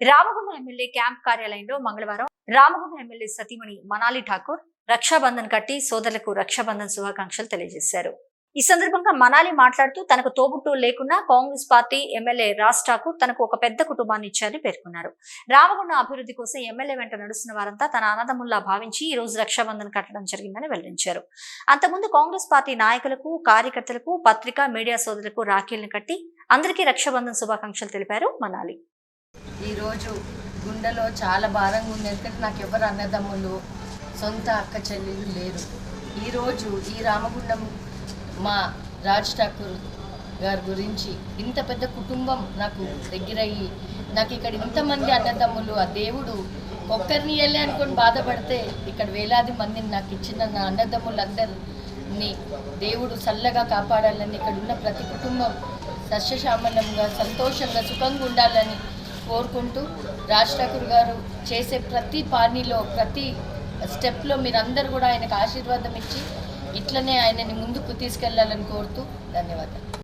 Ramagundam MLA camp కార్యాలయంలో మంగళవారం Ramagundam MLA సతీమణి మనాలి ఠాకూర్ రక్షాబంధన్ కట్టి సోదరులకు రక్షాబంధన్ శుభాకాంక్షలు తెలియజేశారు. ఈ సందర్భంగా మనాలి మాట్లాడుతూ తనకు తోబుట్టు లేకున్నా కాంగ్రెస్ పార్టీ ఎమ్మెల్యే రాజ్ ఠాకూర్ తనకు ఒక పెద్ద కుటుంబాన్ని ఇచ్చారని పేర్కొన్నారు. రామగుండం అభివృద్ధి కోసం ఎమ్మెల్యే వెంట నడుస్తున్న వారంతా తన అన్నదమ్ముల్లా భావించి ఈ రోజు రక్షాబంధన్ కట్టడం జరిగిందని వెల్లడించారు. అంతకుముందు కాంగ్రెస్ పార్టీ నాయకులకు కార్యకర్తలకు పత్రికా మీడియా సోదరులకు రాఖీలను కట్టి అందరికీ రక్షాబంధన్ శుభాకాంక్షలు తెలిపారు మనాలి. ఈరోజు గుండెలో చాలా భారంగా ఉంది. ఎందుకంటే నాకు ఎవరు అన్నదమ్ములు సొంత అక్క చెల్లెలు లేరు. ఈరోజు ఈ రామగుండం మా రాజ్ ఠాకూర్ గారి గురించి ఇంత పెద్ద కుటుంబం నాకు దగ్గరయ్యి నాకు ఇక్కడ ఇంతమంది అన్నదమ్ములు ఆ దేవుడు ఒక్కరిని వెళ్ళి అనుకొని బాధపడితే ఇక్కడ వేలాది మందిని నాకు ఇచ్చిన నా అన్నదమ్ములందరినీ దేవుడు చల్లగా కాపాడాలని ఇక్కడ ఉన్న ప్రతి కుటుంబం సస్యశ్యామలంగా సంతోషంగా సుఖంగా ఉండాలని కోరుకుంటూ రాజ్ ఠాకూర్ గారు చేసే ప్రతి పానీలో ప్రతి స్టెప్లో మీరందరూ కూడా ఆయనకు ఆశీర్వాదం ఇచ్చి ఇట్లనే ఆయనని ముందుకు తీసుకెళ్ళాలని కోరుతూ ధన్యవాదాలు.